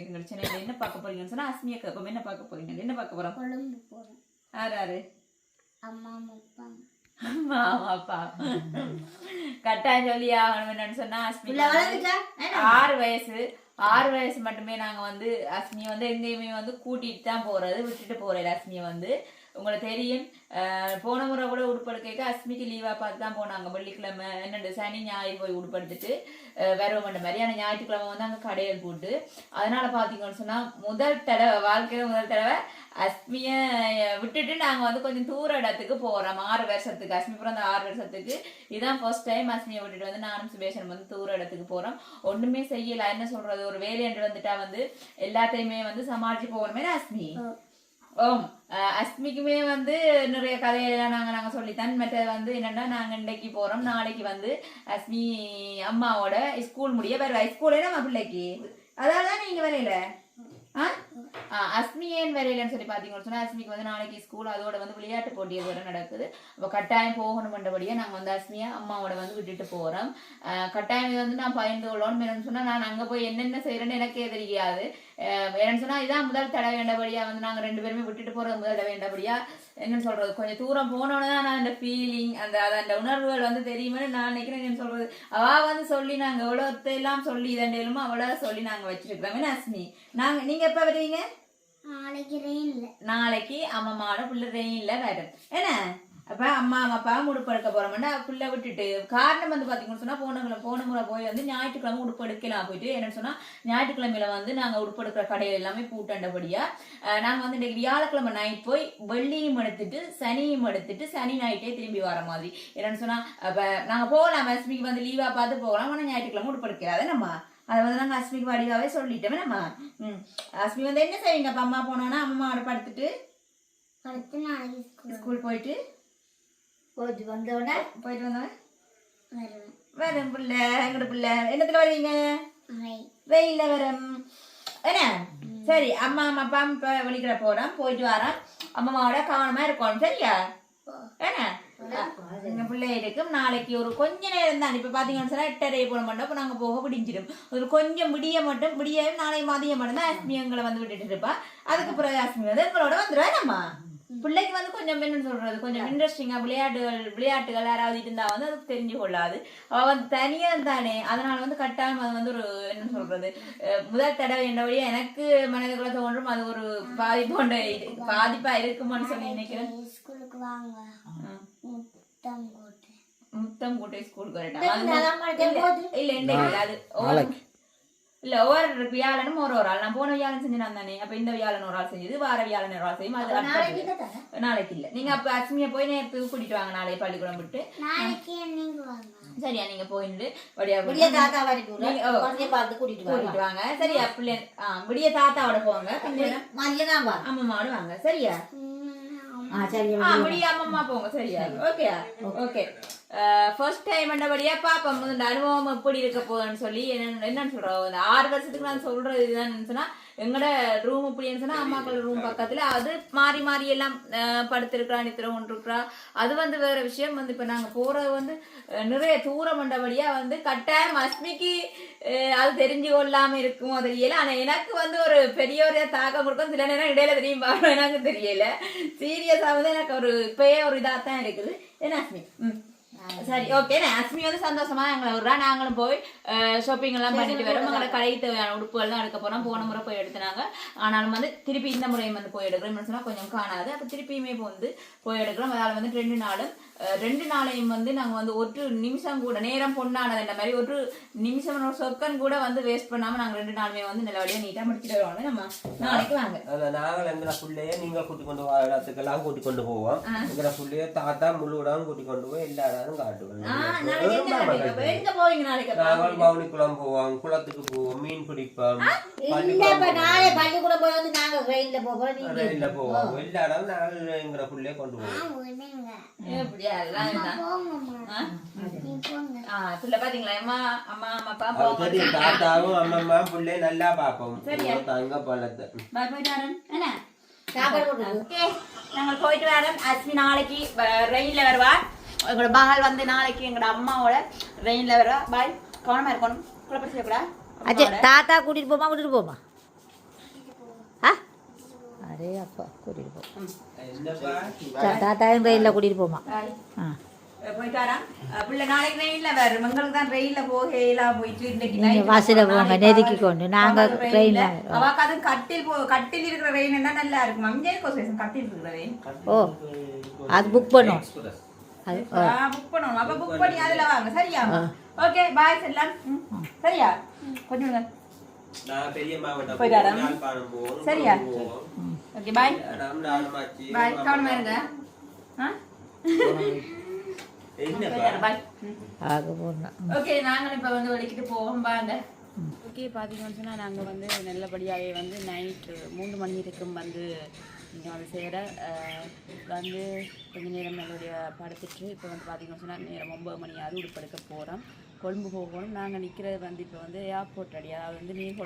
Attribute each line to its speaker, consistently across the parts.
Speaker 1: எங்கள் சேனல்ல என்ன பார்க்க போறீங்கன்னு சொன்னா அஸ்மியா கேட்போம் என்ன பார்க்க போறீங்க? என்ன பார்க்க போறோம்?
Speaker 2: கொழும்பு போகிறோம்
Speaker 1: யார் யாரு?
Speaker 2: அம்மா
Speaker 1: அப்பா. கட்டாயம் சொல்லி ஆகணும் என்னன்னு சொன்னா அஸ்மி ஆறு வயசு. ஆறு வயசு மட்டுமே நாங்க வந்து அஸ்மியை வந்து எங்கேயுமே வந்து கூட்டிட்டு தான் போறது விட்டுட்டு போறது அஸ்மியை வந்து. உங்களுக்கு தெரியும். போன முறை கூட உடுப்படுக்க அஸ்மிக்கு லீவா பார்த்து தான் போனாங்க. வெள்ளிக்கிழமை என்னண்டு சனி ஞாயிறு போய் உடுப்படுத்துட்டு அஹ், வருவோம் மாதிரி ஆனால் ஞாயிற்றுக்கிழமை வந்து அங்கே கடையில் போட்டு அதனால பார்த்தீங்கன்னு சொன்னா முதல் தடவை வாழ்க்கையில முதல் தடவை அஸ்மியை விட்டுட்டு நாங்கள் வந்து கொஞ்சம் தூர இடத்துக்கு போகிறோம் ஆறு வருஷத்துக்கு. அஸ்மி பிறந்த ஆறு வருஷத்துக்கு. இதுதான் ஃபர்ஸ்ட் டைம் அஸ்மியை விட்டுட்டு வந்து நானும் சுபேஷன் வந்து தூர இடத்துக்கு போகிறோம் ஒன்றுமே செய்யல. என்ன சொல்றது? ஒரு வேலையன்று வந்துட்டா வந்து எல்லாத்தையுமே வந்து சமாளிச்சு போகணுமே அஸ்மி. ஓம். அஸ்மிக்குமே வந்து நிறைய கதையெல்லாம் நாங்கள் நாங்கள் சொல்லித்தான். மற்ற வந்து என்னன்னா நாங்கள் இன்னைக்கு போகிறோம் நாளைக்கு வந்து அஸ்மி அம்மாவோட ஸ்கூல் முடிய. வேறு ஸ்கூலே நம்ம பிள்ளைக்கு. அதால தான் நீங்கள் வரையில? அஸ்மி ஏன் வரையிலன்னு சொல்லி பார்த்தீங்கன்னு சொன்னா அஸ்மிக்கு வந்து நாளைக்கு ஸ்கூல் அதோட வந்து விளையாட்டு போட்டி வேற நடக்குது. அப்போ கட்டாயம் போகணுமென்றபடியே நாங்கள் வந்து அஸ்மியா அம்மாவோட வந்து விட்டுட்டு போகிறோம் கட்டாயம் இது வந்து நான் பயந்து கொள்ளணும் என்னன்னு சொன்னால் நான் அங்கே போய் என்னென்ன செய்கிறேன்னு எனக்கே தெரியாது. வேணும்னு என்னன்னு சொன்னால் இதான் முதல் தடவை வேண்டபடியாக வந்து நாங்கள் ரெண்டு பேருமே விட்டுட்டு போகிறது முதல் தடவை வேண்டபடியா என்னன்னு சொல்கிறது கொஞ்சம் தூரம் போனோன்னு தான் நான் அந்த ஃபீலிங் அந்த அது அந்த உணர்வுகள் வந்து தெரியுமே நான் நினைக்கிறேன். என்னன்னு சொல்கிறது அவள் வந்து சொல்லி நாங்கள் எவ்வளோ எல்லாம் சொல்லி இதண்டையிலுமோ அவ்வளோ சொல்லி நாங்கள் வச்சுருக்கிறோம். என்ன அஸ்மி? நாங்கள் நீங்கள் எப்போ வருவீங்க?
Speaker 2: நாளைக்கு ரெயின் இல்லை
Speaker 1: நாளைக்கு அம்மாவோட புள்ள ரெயின்ல வரும். என்ன? அப்ப அம்மா அப்பா உடுப்படுக்க போறோம்னா புள்ள விட்டுட்டு காரணம் வந்து பாத்தீங்கன்னு சொன்னா போன கிழமை போன முறை போய் வந்து ஞாயிற்றுக்கிழமை உடுப்படுக்கலாம் போயிட்டு என்னன்னு சொன்னா ஞாயிற்றுக்கிழமையில வந்து நாங்க உடுப்படுக்கிற கடையில எல்லாமே பூட்டண்டபடியா அஹ், நாங்க வந்து இன்னைக்கு வியாழக்கிழமை நைட் போய் வெள்ளியும் எடுத்துட்டு சனியும் எடுத்துட்டு சனி நைட்டே திரும்பி வர மாதிரி. என்னன்னு சொன்னா அப்ப நாங்க போகலாம் அஸ்மிக்கு வந்து லீவா பார்த்து போகலாம் ஆனா ஞாயிற்றுக்கிழமை உடுப்படுக்கிறாது நம்ம அதை வந்து நாங்க அஸ்மிக்கு வடிவாவே சொல்லிட்டோமே நம்ம. ம். அஸ்மி வந்து என்ன செய்வீங்க? அப்ப அம்மா போனோன்னா அம்மாவோட படுத்துட்டு
Speaker 2: அடுத்து நாளைக்கு ஸ்கூல்.
Speaker 1: போயிட்டு
Speaker 3: போயிட்டு வந்தோடனே
Speaker 1: போயிட்டு வந்தோம்
Speaker 2: வருவேன்.
Speaker 1: வரும் பிள்ளை எங்கட பிள்ளை. என்னத்துல வருவீங்க?
Speaker 2: ஹாய்
Speaker 1: வெயில்ல வரும். என்ன? சரி அம்மா அம்மா அப்பா இப்ப வெளிக்கிற போறோம். போயிட்டு வரோம். அம்மாவோட கவனமா இருக்கணும் சரியா? என்ன? எங்க பிள்ளை இருக்கும் நாளைக்கு ஒரு கொஞ்ச நேரம் தான். இப்ப பாத்தீங்கன்னு சொன்னா எட்டரை போட மாட்டோம். அப்ப நாங்க போக விடிஞ்சிடும் ஒரு கொஞ்சம் விடிய மட்டும் விடிய நாளை மதியம் மட்டும் தான் அஸ்மி எங்களை வந்து விட்டுட்டு இருப்பா. அதுக்கு பிறகு அஸ்மி வந்து எங்களோட வந்துடுவேன் நம்ம பிள்ளைக்கு வந்து கொஞ்சம் என்னன்னு சொல்றது? கொஞ்சம் இன்ட்ரெஸ்டிங்கா விளையாட்டுகள் விளையாட்டுகள் யாராவது இருந்தா வந்து அதுக்கு தெரிஞ்சு கொள்ளாது. அவ வந்து தனியா தானே அதனால வந்து கட்டாயம் அது வந்து ஒரு என்ன சொல்றது? முதல் தடவை என்னவழியா எனக்கு மனதுக்குள்ள தோன்றும். அது ஒரு பாதிப்பு பாதிப்பா இருக்குமான்னு சொல்லி நினைக்கிறேன். இல்ல இல்ல அது ஒரு- இல்ல ஒவ்வொரு வியாழனும் ஒரு ஒரு ஆள். நான் போன வியாழன் செஞ்சு நான் தானே. அப்ப இந்த வியாழன் ஒரு ஆள் செஞ்சது வார வியாழன் ஒரு ஆள் செய்யும். அது. நாளைக்கு இல்ல. நீங்க அப்ப அஸ்மியை போய் நேரத்துக்கு கூட்டிட்டு வாங்க நாளை பள்ளிக்கூடம் விட்டு.
Speaker 2: நாளைக்கு நீங்க வாங்க.
Speaker 1: சரியா நீங்க போயிட்டு
Speaker 3: விடிய தாத்தா கூட்டிட்டு வாங்க.
Speaker 1: சரியா பிள்ளை விடிய தாத்தாவோட போங்க.
Speaker 3: மதியம்
Speaker 1: வாங்க. சரியா?
Speaker 2: ம்,
Speaker 3: ஆ சரி
Speaker 1: ஆ விடிய அம்மம்மா போங்க சரியா ஓகே ஓகே ஃபர்ஸ்ட் டைம் என்னபடியா பாப்போம் இந்த அனுபவம் எப்படி இருக்க போகுதுன்னு சொல்லி என்ன என்னன்னு சொல்றோம் ஆறு வருஷத்துக்கு நான் சொல்றது இதுதான் சொன்னா எங்கட ரூம் இப்படின்னு சொன்னா அம்மாக்கள் ரூம் பக்கத்துல அது மாறி மாறி எல்லாம் படுத்திருக்கிறா நித்திர கொண்டிருக்கிறா. அது வந்து வேற விஷயம். வந்து இப்ப நாங்க போறது வந்து நிறைய தூரம் பண்ணபடியா வந்து கட்டாயம் அஸ்மிக்கு அது தெரிஞ்சு கொள்ளாம இருக்குமோ தெரியல. ஆனா எனக்கு வந்து ஒரு பெரிய ஒரு தாக்கம் கொடுக்கும் சில நேரம் இடையில தெரியும். பாருங்க எனக்கு தெரியல. சீரியஸா வந்து எனக்கு ஒரு இப்பயே ஒரு இதா தான் இருக்குது. என்ன அஸ்மி? ம். சரி ஓகே அஸ்மி வந்து சந்தோஷமா எங்களை விடுறா நாங்களும் போய் ஷாப்பிங் எல்லாம் பண்ணிட்டு வரோம் எங்களை கடைக்கு தேவையான உடுப்புகள் தான் எடுக்க போறோம் போன முறை போய் எடுத்துனாங்க ஆனாலும் வந்து திருப்பி இந்த முறையும் வந்து போய் எடுக்கிறோம் சொன்னா கொஞ்சம் காணாது அப்ப திருப்பியுமே வந்து போய் எடுக்கிறோம் அதால வந்து ரெண்டு நாளும் ரெண்டு நாளையும் வந்து நாங்க வந்து ஒரு நிமிஷம் கூட நேரம் பொண்ணானது இந்த மாதிரி ஒரு நிமிஷம் ஒரு சொக்கன் கூட வந்து வேஸ்ட் பண்ணாம நாங்க ரெண்டு நாளுமே வந்து நல்லபடியா நீட்டா முடிச்சுட்டு வருவாங்க நம்ம நாளைக்கு வாங்க.
Speaker 4: அத நாங்கள் எங்களை பிள்ளைய நீங்க கூட்டி கொண்டு வர இடத்துக்கெல்லாம் கூட்டி கொண்டு போவோம். எங்களை பிள்ளைய தாத்தா முழு இடம் கூட்டி கொண்டு போய் எல்லா இடமும் காட்டுவோம்.
Speaker 1: ஆ, நாளைக்கு என்ன காட்டுவீங்க? எங்க போவீங்க நாளைக்கு? அப்ப?
Speaker 4: நாங்கள் குளம் போவோம் குளத்துக்கு போவோம் மீன் பிடிப்போம்
Speaker 3: பள்ளிக்கூடம் போய் வந்து
Speaker 4: ரயில்ல போவோம். எல்லா நாங்கள் எங்களை பிள்ளைய கொண்டு போவோம்.
Speaker 1: பிள்ளை
Speaker 4: தாத்தாவும் அம்மம்மா பிள்ளைய நல்லா பார்ப்போம்.
Speaker 1: சரியா?
Speaker 4: தங்க பழத்தை.
Speaker 1: நாங்கள் போயிட்டு வரோம் அஸ்மி நாளைக்கு வ- ரெயின்ல வருவா. எங்களோட மகள் வந்து நாளைக்கு எங்களோட அம்மாவோட ரெயின்ல வருவா. பாய்.
Speaker 2: கவனமா இருக்கணும். குழப்பம் செய்யக்கூடாது.
Speaker 3: அச்சே தாத்தா கூட்டிட்டு போமா கூட்டிட்டு போமா? ஆ? அரே அப்பா கூட்டிட்டு போ
Speaker 4: என்னப்பா
Speaker 3: தா- தாத்தாவும் ட்ரெயினில் கூட்டிட்டு போமா ஆ
Speaker 2: ட்ரெயின்ல ட்ரெயின்ல நாளைக்கு
Speaker 3: போங்க. நெருக்கி கொண்டு. நாங்க
Speaker 2: அவங்களுக்கு
Speaker 3: train ல.
Speaker 2: trainல. அவாக்கு அது கட்டில் போ கட்டில் இருக்கிற ட்ரெயின் என்ன நல்லா இருக்கும் அங்கே கட்டில் இருக்கிற ட்ரெயின்
Speaker 3: ஓ அது புக் பண்ணும்
Speaker 2: புக் பண்ணணும் அப்ப புக் பண்ணி அதுல வாங்க சரியா ஓகே பாய் செல்லம் ம், சரியா கொஞ்சம்
Speaker 4: போவோம்
Speaker 2: சரியா? ஓகே பாய் பாய் கவனமா இருங்க ஓகே நாங்களும் இப்போ வந்து வெளிக்கிட்டு போவோம்.
Speaker 1: ஓகே பார்த்தீங்கன்னு சொன்னால் நாங்கள் வந்து நல்லபடியாகவே வந்து நைட்டு மூன்று மணி இருக்கும் வந்து இங்கே வந்து சேர வந்து கொஞ்ச நேரம் எங்களுடைய படுத்துட்டு இப்போ வந்து பார்த்தீங்கன்னு சொன்னால் நேரம் ஒம்பது மணி ஆகுது உடுப்படுக்க போகிறோம் கொழும்பு போகணும். நாங்கள் நிற்கிறது வந்து இப்போ வந்து ஏர்போர்ட் அடி அதாவது வந்து நீர்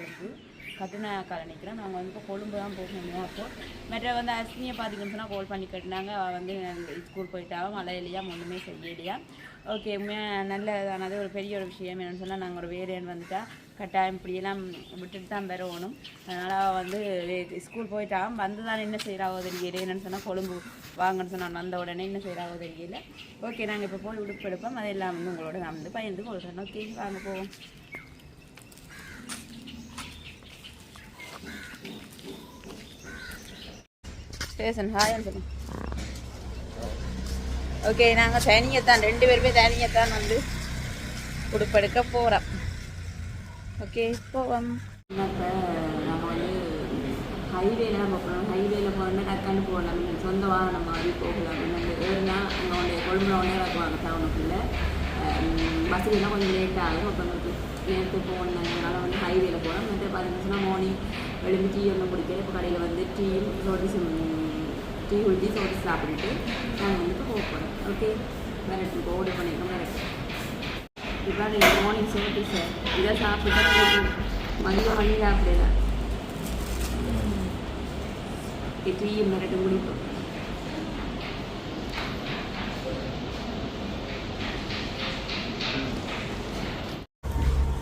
Speaker 1: கொழும்பு கட்டுநாயக்கால நிற்கிறோம் நாங்கள் வந்து இப்போ கொழும்பு தான் போகணும் அப்போ மற்ற வந்து அஸ்மியை பார்த்தீங்கன்னு சொன்னால் கால் பண்ணி கட்டினாங்க அவள் வந்து ஸ்கூல் போயிட்டாலும் மழை இல்லையா ஒன்றுமே செய்யலையா. ஓகே உண்மையாக நல்லதானது. ஒரு பெரிய ஒரு விஷயம் என்னென்னு சொன்னால் நாங்கள் ஒரு வேலைன்னு வந்துட்டா கட்டாயம் இப்படியெல்லாம் விட்டுட்டு தான் வரணும். அதனால் வந்து ஸ்கூல் போயிட்டா வந்து தான் என்ன செய்கிறாவோ தெரியல என்னென்னு சொன்னால் கொழும்பு வாங்கன்னு சொன்னால் வந்த உடனே என்ன செய்கிறாவோ தெரியல ஓகே நாங்கள் இப்போ போய் உடுப்பு எடுப்போம். அதெல்லாம் வந்து உங்களோட நான் வந்து பயந்து கொள்கிறேன் ஓகே வாங்க போவோம். ஸ்டேஷன் ஹாய்னு சொல்லுங்க ஓகே நாங்கள் தனியத்தான் ரெண்டு பேருமே தனியத்தான் வந்து. உடுப்பெடுக்க போகிறோம் ஓகே போவோம். நம்ம வந்து ஹைவேல நம்ம போகணும் ஹைவேல போகிறோம்னா டக்குன்னு போகலாம். சொந்த வாகனம் மாதிரி போகலாம். ஏன்னா ஏறுனா அங்கே வந்து கொழும்புல ஒன்றே இருக்குவாங்க டவுனுக்குள்ளே பஸ்ஸுலாம் கொஞ்சம் லேட் ஆகும். அப்போ நமக்கு போகணும் போகணுன்றதுனால வந்து ஹைவேல போகிறோம் மற்ற பார்த்தீங்கன்னா மார்னிங் எழுந்து டீ ஒன்று குடிக்கிறேன் இப்போ கடையில் வந்து டீயும் நோட்டீஸ் டீ குடிச்சு சோட்டி சாப்பிட்டுட்டு நாங்கள் வந்துட்டு போக போகிறோம் ஓகே வரட்டும் ஓடி ஆர்டர் வரட்டும் இப்போ நீங்கள் மார்னிங் சோட்டி சார் இதை சாப்பிட்டா மதியம் மணி சாப்பிடல டீயும் மிரட்டு குடிப்போம்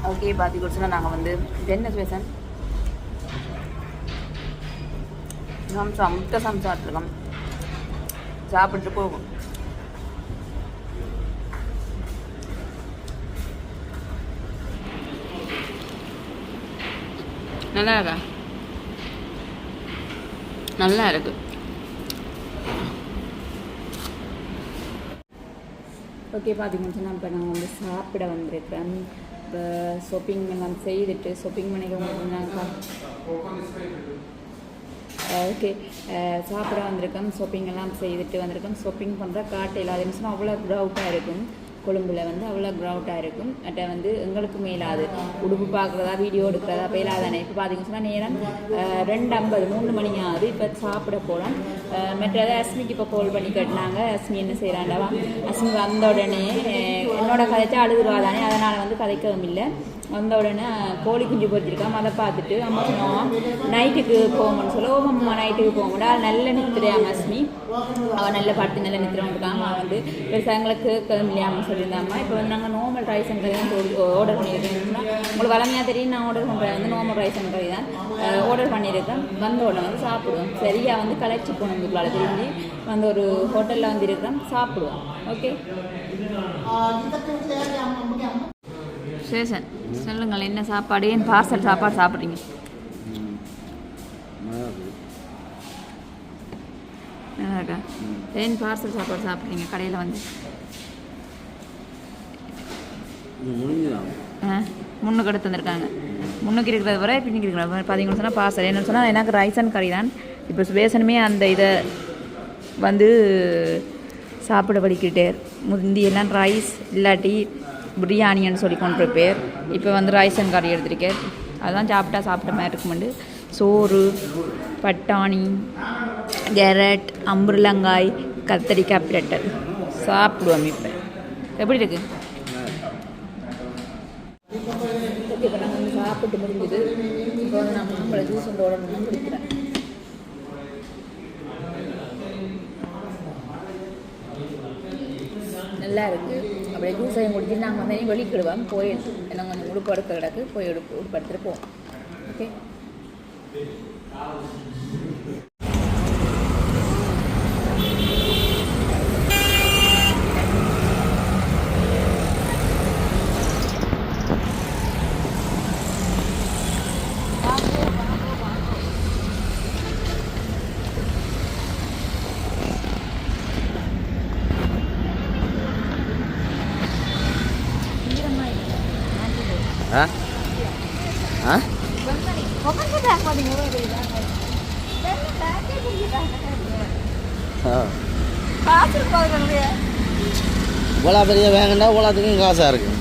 Speaker 1: ஓகே பாத்தி குடிச்சுன்னா நாங்கள் வந்து என்ன ஸ்பேசன் சம்சா முட்டை சம்சா இருக்கோம் சாப்பிட்டு போகும். நல்லா இருக்கா? நல்லா இருக்கு. ஓகே பார்த்தீங்கன்னு சொன்னால் இப்போ நாங்கள் வந்து சாப்பிட வந்திருக்கிறோம் இப்போ ஷாப்பிங் எல்லாம் செய்துட்டு ஷாப்பிங் பண்ணிக்க நாங்கள் ஓகே சாப்பிட வந்திருக்கோம் ஷாப்பிங்கெல்லாம் செய்துட்டு வந்திருக்கோம். ஷாப்பிங் பண்ணுற காட்டு இல்லாத நிமிஷம் அவ்வளோ க்ரௌட்டாக இருக்கும். கொழும்புல வந்து அவ்வளோ க்ரௌட்டாக இருக்கும். அட்ட வந்து எங்களுக்கு மேலாது. உடுப்பு பார்க்குறதா வீடியோ எடுக்கிறதா பேலாதானே இப்போ பார்த்தீங்கன்னு சொன்னால் நேரம் ரெண்டு ஐம்பது மூணு மணி ஆகுது இப்போ சாப்பிட போகலாம் மற்றது அஸ்மிக்கு இப்போ கால் பண்ணி கட்டினாங்க அஸ்மி என்ன செய்கிறாண்டவா அஸ்மி வந்த உடனே என்னோட கதைச்சா அழுதுருவா தானே. அதனால் வந்து கதைக்கவும் இல்லை. வந்த உடனே கோழி குஞ்சு பொறிச்சிருக்காம அதை பார்த்துட்டு அம்மா சொன்னோம் நைட்டுக்கு போங்கன்னு சொல்ல. ஓ அம்மா நைட்டுக்கு போங்கடா. நல்ல நித்திரையா அஸ்மி அவள் நல்ல பாட்டு நல்ல நித்திரம் இருக்காம அவன் வந்து பெருசாக எங்களுக்கு இல்லையாமல் சொல்லியிருந்தாம்மா. இப்போ வந்து நாங்கள் நார்மல் ரைஸ் அண்ட் கறி தான் ஆர்டர் பண்ணியிருக்கோம்னா உங்களுக்கு வளமையாக தெரியும் நான் ஆர்டர் பண்ணுறது வந்து நார்மல் ரைஸ் அண்ட் கறி தான். ஆர்டர் பண்ணியிருக்கேன். வந்த உடனே வந்து சாப்பிடுவோம். சரியாக வந்து கலைச்சி போனோம் உங்களால் தெரிஞ்சு வந்து ஒரு ஹோட்டலில் வந்து இருக்கிறோம் சாப்பிடுவோம். ஓகே சேஷன் சொல்லுங்கள் என்ன சாப்பாடு? ஏன் பார்சல் சாப்பாடு சாப்பிட்றீங்க? நல்லா இருக்கா ஏன் பார்சல் சாப்பாடு சாப்பிட்றீங்க கடையில் வந்து? முன்னுக்கு எடுத்து வந்திருக்காங்க. முன்னுக்கு இருக்கிறத வரை பின்னுக்கு இருக்கிற பார்த்தீங்கன்னு சொன்னால் பார்சல் என்னன்னு சொன்னால் எனக்கு ரைஸ் அண்ட் கறி தான். இப்போ சுபேசனுமே அந்த இதை வந்து சாப்பிட படிக்கிட்டே முந்தி எல்லாம் ரைஸ் இல்லாட்டி பிரியாணின்னு சொல்லி கொண்டு பேர். இப்போ வந்து ரைஸ் அண்ட் கறி எடுத்திருக்கேன். அதெல்லாம் சாப்பிட்டா சாப்பிட்ட மாதிரி இருக்குமெண்டு. சோறு பட்டாணி கேரட் அம்புருலங்காய் கத்தரிக்காய் பிரட்டல் சாப்பிடுவோம் இப்போ. எப்படி இருக்கு? இப்போ நாங்கள் சாப்பிட்டு முடிஞ்சது. இப்போ வந்து நான் மாம்பழ ஜூஸ் வந்து உடனே குடிக்கிறேன் நல்லா இருக்குது அப்படியே அப்படியே ஜூஸையும் குடிச்சு நாங்கள் வந்து வெளிக்கிடுவோம். போய் நாங்கள் கொஞ்சம் உடுப்பு எடுக்க கிடக்கு போய் உடுப்பு உடுப்பு போவோம். ஓகே
Speaker 5: ஆ ஆ ஆ இவ்வளோ பெரிய வேகண்டா இவ்வளோத்துக்கும் காசாக இருக்கு.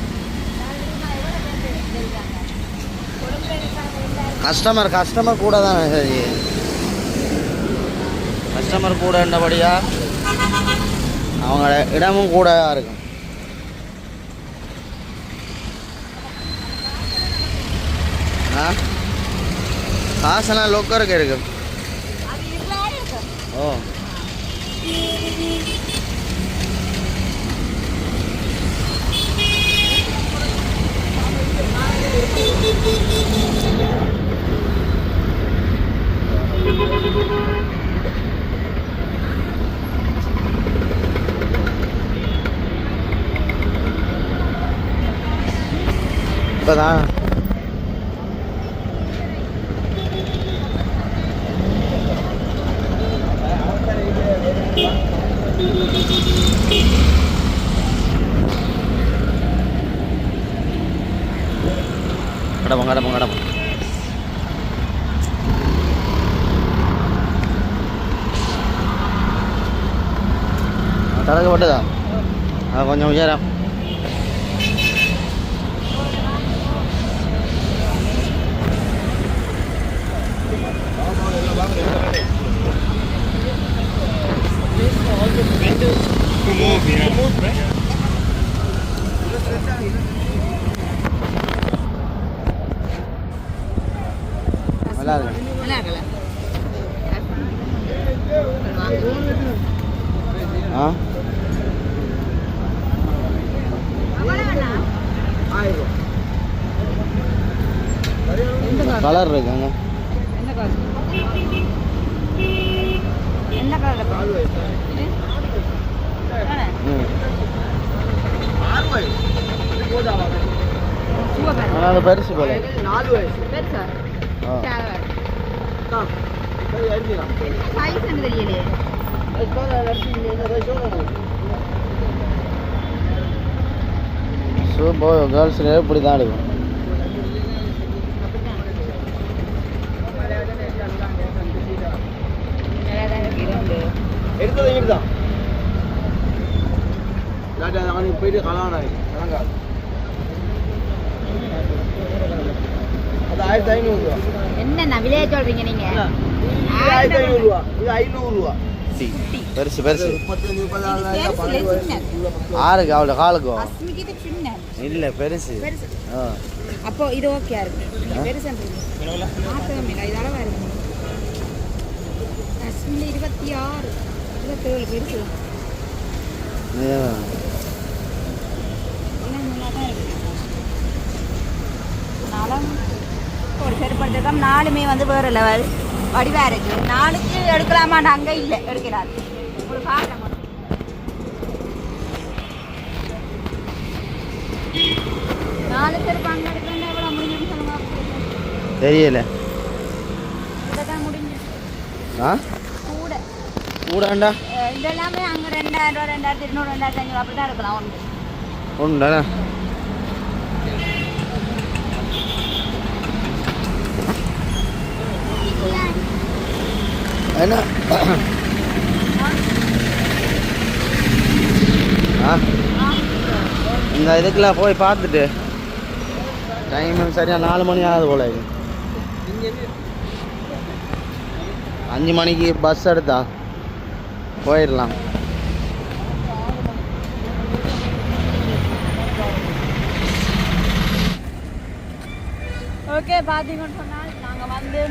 Speaker 5: கஸ்டமர் கஸ்டமர் கூட தானே சரி. கஸ்டமர் கூட என்னபடியா அவங்க இடமும் கூட இருக்கும். காசெல்லாம் லொக்கருக்கு இருக்கு ஓ தடக்கப்பட்டதா அது கொஞ்சம் உயரம் நல்லா இருக்கு
Speaker 1: நல்லா இருக்கல
Speaker 5: ஆ கலர் இருக்குங்க
Speaker 1: என்ன காசு என்ன கலர்
Speaker 5: ம்
Speaker 1: சிவப்பு
Speaker 5: ஆனால் அது பெருசு போல
Speaker 1: பெருசா
Speaker 5: ஆ
Speaker 1: சைஸ் என்ன தெரியலையே
Speaker 5: ஷூ போ கேர்ள்ஸில் இப்படி தான்.
Speaker 1: இரண்டு
Speaker 6: எடுத்தது அவனுக்கு போயிட்டு கலானாய் அது ஆயிரத்தி ஐநூறுரூவா
Speaker 1: என்னண்ணா விலையை சொல்றீங்க நீங்க?
Speaker 6: இது ஆயிரத்தி ஐநூறுரூவா இது ஐநூறுரூவா
Speaker 5: பெருசு பெருசு.
Speaker 1: சின்ன
Speaker 5: ஆறுக்கு அவளோட
Speaker 1: சின்ன.
Speaker 5: இல்லை பெருசு.
Speaker 1: பெருசு. அப்போ இது ஓகே இருக்கு. இருபத்தி ஆறு. இருபத்தேழு பெருசு. நாலுமே. வந்து வேறு லெவல் வடிவாக இருக்கு நாளைக்கு எடுக்கலாமான்னு அங்கே இல்லை. எடுக்கிறாரு. ஒரு மட்டும். நாலு செருப்பு அங்கே எடுக்கிறேன் எவ்வளோ முடிஞ்சுன்னு சொல்லுங்க.
Speaker 5: தெரியல. ஆ?
Speaker 1: கூட.
Speaker 5: கூடாண்டா?
Speaker 1: அஹ் இது எல்லாமே அங்கே ரெண்டாயிரம் ரூபா ரெண்டாயிரத்தி இருநூறு ரெண்டாயிரத்தி ஐநூறு அப்படி தான் எடுக்கலாம். ஒன்று.
Speaker 5: உண்டுண்ணா என்ன ஆ இந்த இதுக்கெல்லாம் போய் பார்த்துட்டு. டைம் சரியா நாலு மணி ஆகுது போல. அஞ்சு மணிக்கு பஸ் எடுத்தா போயிடலாம்.
Speaker 1: ஓகே பார்த்தீங்கன்னு சொன்னால் நாங்கள் வந்து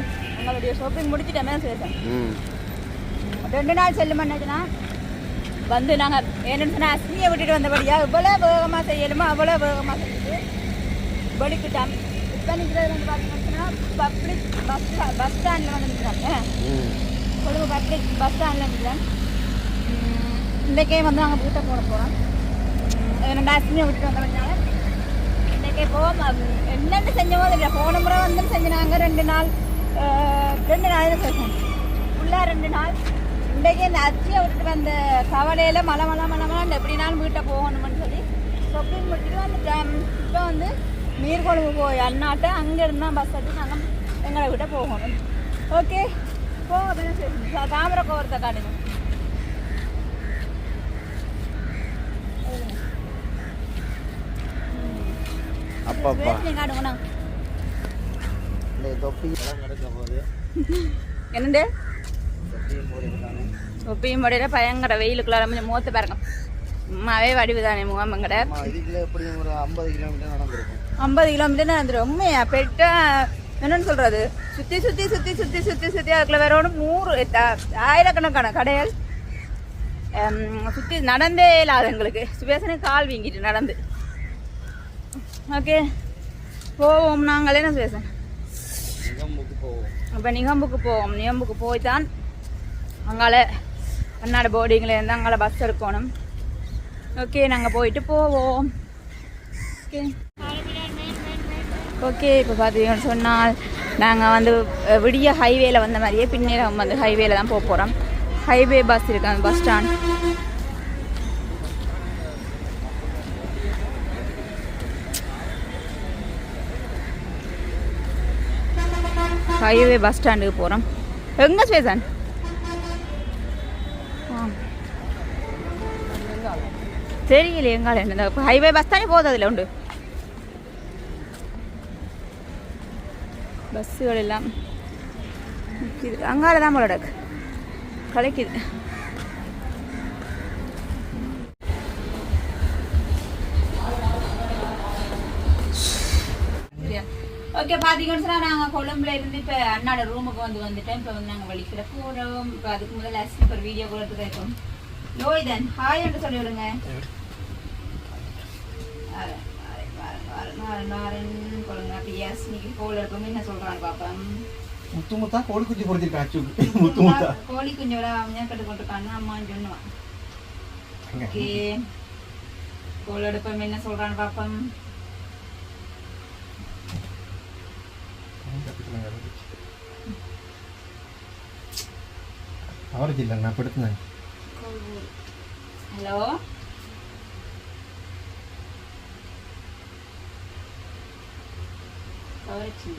Speaker 1: எங்களுடைய ஷாப்பிங் முடிச்சிட்டோமே
Speaker 5: ம்.
Speaker 1: ரெண்டு நாள் செல்லும் என்னச்சுன்னா வந்து நாங்கள் என்னன்னு சொன்னால் அஸ்மியை விட்டுட்டு வந்தபடியா இவ்வளோ வேகமாக செய்யணுமோ? அவ்வளோ வேகமாக செஞ்சுட்டு வெளிக்கிட்டோம் இப்போ நிற்கிறது வந்து பார்த்தீங்கன்னா பப்ளிக் பஸ் பஸ் ஸ்டாண்டில் வந்து நிற்கிறாங்க கொழும்பு பப்ளிக் பஸ் ஸ்டாண்டில் நிற்கிறேன் இன்றைக்கே வந்து நாங்கள் வீட்டை போட போகிறோம் ரெண்டு அஸ்மியை விட்டுட்டு வந்தபடினால இன்றைக்கே போவோம் என்னென்ன செஞ்சோமோ தெரியல. போன முறை வந்து செஞ்சினாங்க ரெண்டு நாள். ரெண்டு நாள் செஞ்சோம் ஃபுல்லாக ரெண்டு நாள் இன்றைக்கி இந்த அச்சியை விட்டுட்டு வந்த கவலையில் மழை மழை மழை மழை எப்படினாலும் வீட்டை போகணும்னு சொல்லி சொப்பிங் முடிச்சுட்டு வந்துட்டேன் இப்போ வந்து நீர்கொழும்பு போய் அண்ணாட்ட அங்கே இருந்தால் பஸ் எடுத்து நாங்கள் எங்களை விட்ட போகணும் ஓகே போக தாமரை கோவரத்தை காட்டுங்க
Speaker 5: அப்பா
Speaker 1: வேஸ்டிங் காட்டுங்கண்ணா
Speaker 5: இந்த தொப்பி கிடக்க போகுது.
Speaker 1: என்னண்டு
Speaker 5: தொப்பியும்
Speaker 1: பயங்கர வெயிலுக்குள்ள கொஞ்சம் மூத்த பாருங்க அம்மாவே வடிவுதானே முகமங்கட
Speaker 5: அம்மா இதுக்குள்ள எப்படியும் ஒரு ஐம்பது கிலோமீட்டர் நடந்திருக்கும்.
Speaker 1: ஐம்பது கிலோமீட்டர் நடந்துடும் உண்மையா? பெட்ட என்னன்னு சொல்றது? சுத்தி சுத்தி சுத்தி சுத்தி சுத்தி சுத்தி அதுக்குள்ள வேற ஒன்று நூறு ஆயிரக்கணக்கான கடைகள். சுத்தி நடந்தே இல்லாத எங்களுக்கு. சுபேசனே கால் வீங்கிட்டு நடந்து. ஓகே போவோம். நாங்களே என்ன சுபேசன்?
Speaker 5: நிகம்புக்கு போவோம்.
Speaker 1: நிகம்புக்கு போவோம். நிகம்புக்கு போய் தான் அங்கால கர்நாடக போர்டிங்கில் இருந்து அங்கால பஸ் எடுக்கணும். ஓகே நாங்கள் போயிட்டு போவோம். ஓகே ஓகே இப்போ பார்த்தீங்கன்னு சொன்னால் நாங்கள் வந்து விடிய ஹைவேல வந்த மாதிரியே பின்னேரம் வந்து ஹைவேல தான் போக போகிறோம் ஹைவே பஸ் இருக்கு அந்த பஸ் ஸ்டாண்ட் ஹைவே பஸ் ஸ்டாண்டுக்கு போகிறோம் எங்கே ஸ்வேசன் தெரியல எங்கால என்ன? ஹைவே பஸ் தானே போகுது அதில் உண்டு. பஸ்ஸுகள் எல்லாம் நிக்குது. அங்கால தான் போல கிடக்கு. கலைக்குது ஓகே பார்த்தீங்கன்னு சொன்னால் நாங்கள் கொழும்புல இருந்து இப்போ அண்ணாட ரூமுக்கு வந்து வந்துட்டோம் இப்போ வந்து நாங்கள் வலிக்கிற போகிறோம் இப்போ அதுக்கு முதல்ல அஸ்லி ஒரு வீடியோ கூட எடுத்து இருக்கோம் லோய்தன் ஹாய் என்று சொல்லி விடுங்க வாரேன், வாரேன், வாரேன், வாரேன், வாரேன், வாரேன். கொழுங்க அப்படி அஸ்மிக்கு கோல் இருக்கும் என்ன சொல்கிறான்னு பார்ப்போம்
Speaker 6: முத்து முத்தா கோழி குஞ்சு பொறுத்திருக்காச்சு முத்து முத்தா
Speaker 1: கோழி குஞ்சோட அவன் கட்டு கொண்டிருக்காங்க அம்மான்னு சொன்னுவான் ஓகே கோல் எடுப்போம் என்ன சொல்கிறான்னு பார்ப்போம்
Speaker 6: அவருக்கு இல்லைங்க நான் படுத்துனேன்.
Speaker 1: ஹலோ? கவரச்சி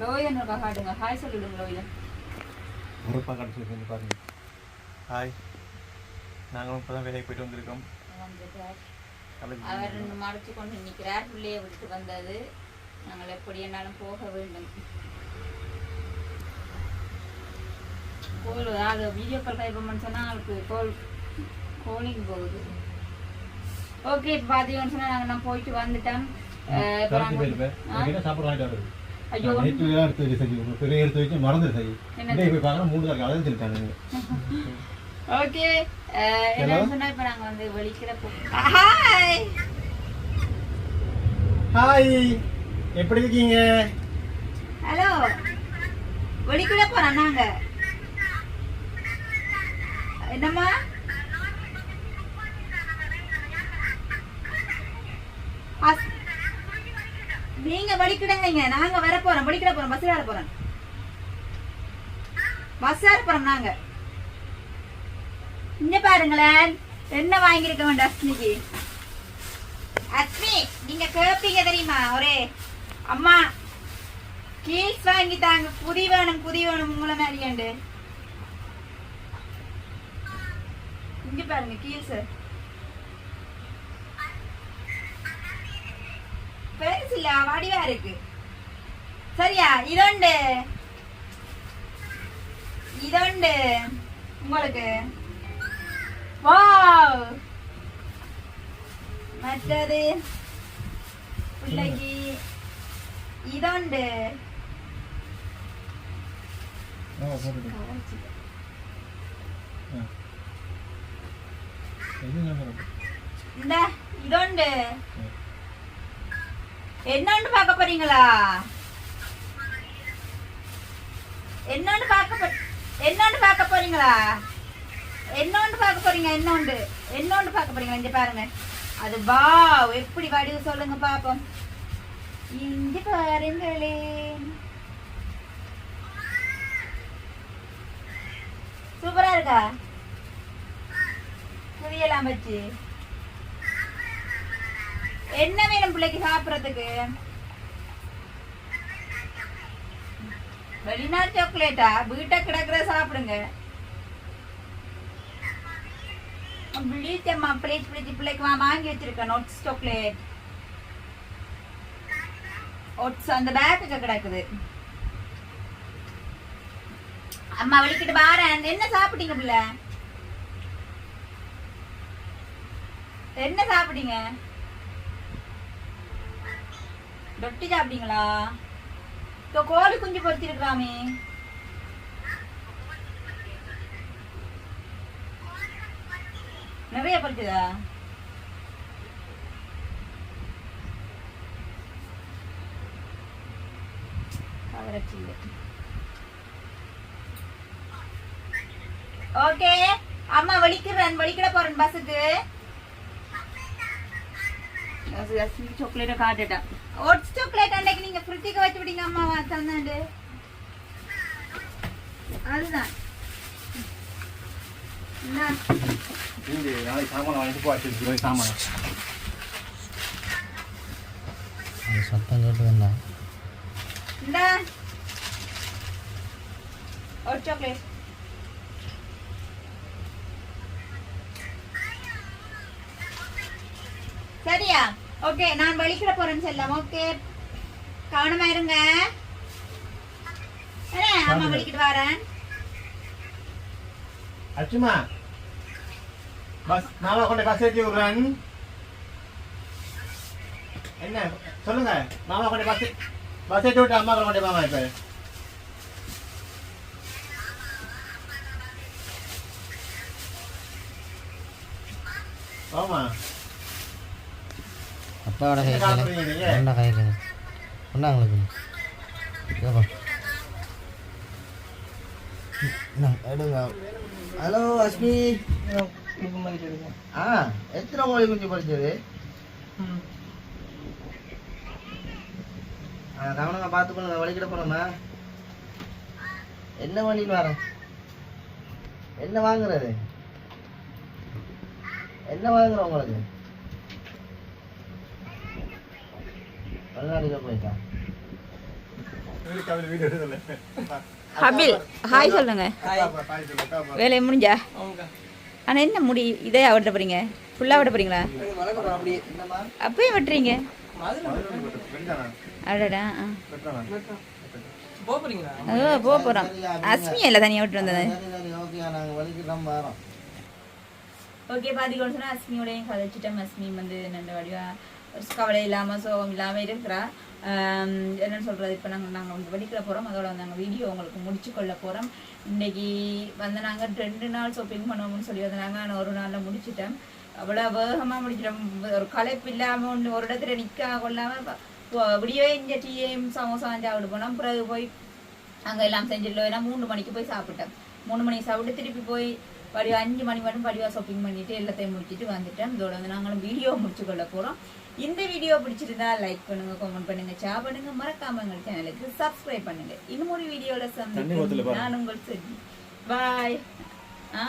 Speaker 1: லோயன் காட்டுங்க ஹாய் சொல்லிடுங்க லோயன்
Speaker 6: ஒரு பக்கம் சொல்லி பாருங்க. ஹாய் நாங்களும் இப்போ தான் வேலைக்கு போயிட்டு வந்திருக்கோம்.
Speaker 1: அவர் மறைச்சு கொண்டு நிற்கிறார் பிள்ளையை விட்டு வந்தது. நாங்கள் எப்படி என்னாலும் போக வேண்டும். கோல் அது வீடியோ கால் டைப் சொன்னால் அவருக்கு கோல் கோலிங் போகுது. ஓகே இப்போ பார்த்தீங்கன்னு சொன்னால் நாங்கள் நான் போயிட்டு வந்துட்டோம் ஐயோ.
Speaker 6: எடுத்து வச்சு மறந்து? போய் பார்க்கலாம் மூணு தான் இருக்காங்க
Speaker 1: ஓகே என்னன்னு சொன்னா இப்போ நாங்கள் வந்து வெளிக்கிற போ ஹாய்
Speaker 6: ஹாய் எப்படி இருக்கீங்க?
Speaker 1: ஹலோ வெளிக்கிட போறோம் நாங்க. என்னம்மா? நீங்க வலிக்கிடுங்க நாங்க வர போறோம். வலிக்கிட போறோம் பஸ் ஏற போறோம். பஸ் ஏற போறோம் நாங்க. இங்க பாருங்களேன். என்ன வாங்கியிருக்க வேண்டாம் அஸ்மிக்கு? அஸ்மி நீங்க கேப்பீங்க தெரியுமா? ஒரே அம்மா கீல்ஸ் வாங்கி தாங்க. புதி வேணும் புதி வேணும் உங்களை மாதிரியாண்டு இங்க பாருங்க கீல்ஸ் பெருசு இல்ல வடிவா இருக்கு. சரியா? இதோண்டு. இதோண்டு. உங்களுக்கு. மற்றது பிள்ளைக்கு இதோண்டு. இந்த இதோண்டு. என்னன்னு பார்க்க போறீங்களா? என்னன்னு பார்க்க போ என்னன்னு பார்க்க போறீங்களா? என்னொன்று பார்க்க போறீங்க என்ன ஒன்று பார்க்க போறீங்க இங்க பாருங்க. அது வா எப்படி வடிவு சொல்லுங்க பாப்போம். இங்க பாருங்களே. சூப்பரா இருக்கா? புரியலாம் வச்சு. என்ன வேணும் பிள்ளைக்கு சாப்பிடறதுக்கு? வெளிநாட்டு சாக்லேட்டா வீட்டை கிடக்குற சாப்பிடுங்க. பிளீச்சம்மா பிளேட் பிளேட் பிள்ளைக்கு வா வாங்கி வச்சிருக்கேன் ஒட்ஸ் சாக்லேட் ஒட்ஸ் அந்த பேக்குக்கு கிடக்குது. அம்மா வலிக்கிட்டு பாரு என்ன சாப்பிட்டீங்க பிள்ளை? என்ன சாப்பிட்டீங்க? ரொட்டி சாப்பிட்டீங்களா? இப்போ கோழி குஞ்சு பொறிச்சிருக்கலாமே நிறைய பொறிச்சதா ஓகே அம்மா வலிக்கிறேன். வலிக்கிட போறேன் பஸ்ஸுக்கு. சாக்லேட்டை காட்டுட்டேன். ஓட்ஸ் சாக்லேட் அன்னைக்கு நீங்க ஃப்ரிட்ஜுக்கு வச்சு விட்டீங்க அம்மா தந்தாண்டு. அதுதான்.
Speaker 6: இங்கே நாளைக்கு சாமான் வாங்கிட்டு போச்சு சாமான்
Speaker 5: அது சத்தம் கேட்டு வேண்டாம்
Speaker 1: ஒரு சாக்லேட் சரியா ஓகே நான் வலிக்கிட போறேன்னு செல்லம் ஓகே கவனமா இருங்க அம்மா வலிக்கிட்டு வரேன்
Speaker 6: அச்சுமா பஸ் மாமா கொண்டு பஸ் ஏற்றி விடுறேன் என்ன சொல்லுங்க மாமா கொண்டு பஸ் பஸ் ஏற்றி விட்டு அம்மா கொண்டு மாமா இப்போ ஆமா
Speaker 5: அப்பாவோட
Speaker 6: நீங்க?
Speaker 5: என்ன ஏப்பா எடுங்க ஹலோ அஸ்மி ஆ எத்தனை மொழி குஞ்சு படிச்சது? ஆ கவனமாக பார்த்துக்கணுங்க வலிக்கிட போனோமா என்ன வண்டியில் வரேன் என்ன வாங்குறது? என்ன வாங்குற உங்களுக்கு? வெளிநாட்டுக்கு போயிட்டா?
Speaker 1: ஹபில் ஹாய் சொல்லுங்க. வேலையை முடிஞ்சா? ஆனால் என்ன முடி இதே வெட்ட போகிறீங்க ஃபுல்லாக வெட்ட போகிறீங்களா
Speaker 5: என்னம்மா
Speaker 1: அப்பயே வெட்டுறீங்க. அடடா ஆ. ஓ போக போறோம். அஸ்மி இல்லை தனியாக விட்டு வந்தது.
Speaker 5: ஓகே நாங்கள் வலிக்கிறோம் வரோம்
Speaker 1: ஓகே பாத்தீங்கன்னு அஸ்மியோடையும் கதைச்சிட்டோம். அஸ்மி வந்து நல்ல வடிவா ஒரு கவலை இல்லாம சோகம் இல்லாமல் இருக்கிறா. என்னன்னு சொல்றது இப்போ நாங்கள் நாங்கள் வந்து வெடிக்கிற போகிறோம் அதோட வந்து நாங்கள் வீடியோ உங்களுக்கு முடிச்சு கொள்ள போகிறோம் இன்னைக்கு வந்து நாங்கள் ரெண்டு நாள் ஷாப்பிங் பண்ணுவோம்னு சொல்லி வந்து நாங்கள் நான் ஒரு நாளில் முடிச்சிட்டேன் அவ்வளோ வேகமாக முடிச்சிட்டோம். ஒரு களைப்பு இல்லாமல் ஒன்று ஒரு இடத்துல நிற்க கொள்ளாமல் விடியவே இந்த டீயும் சமோசா சாப்பிட்டு போனோம். பிறகு போய் அங்கே எல்லாம் செஞ்சிடலாம் ஏன்னா மூணு மணிக்கு போய் சாப்பிட்டேன் மூணு மணிக்கு சாப்பிட்டு திருப்பி போய் படி அஞ்சு மணி மட்டும் படிவா ஷாப்பிங் பண்ணிட்டு எல்லாத்தையும் முடிச்சுட்டு வந்துட்டேன் இதோட வந்து நாங்களும் வீடியோ முடிச்சு கொள்ள போகிறோம் இந்த வீடியோ பிடிச்சிருந்தா லைக் பண்ணுங்க கமெண்ட் பண்ணுங்க ஷேர் பண்ணுங்க. மறக்காம எங்கள் சேனலுக்கு சப்ஸ்கிரைப் பண்ணுங்க. இன்னும் ஒரு வீடியோல சந்திப்போம். நான் உங்கள் செல்வி பாய் ஆ?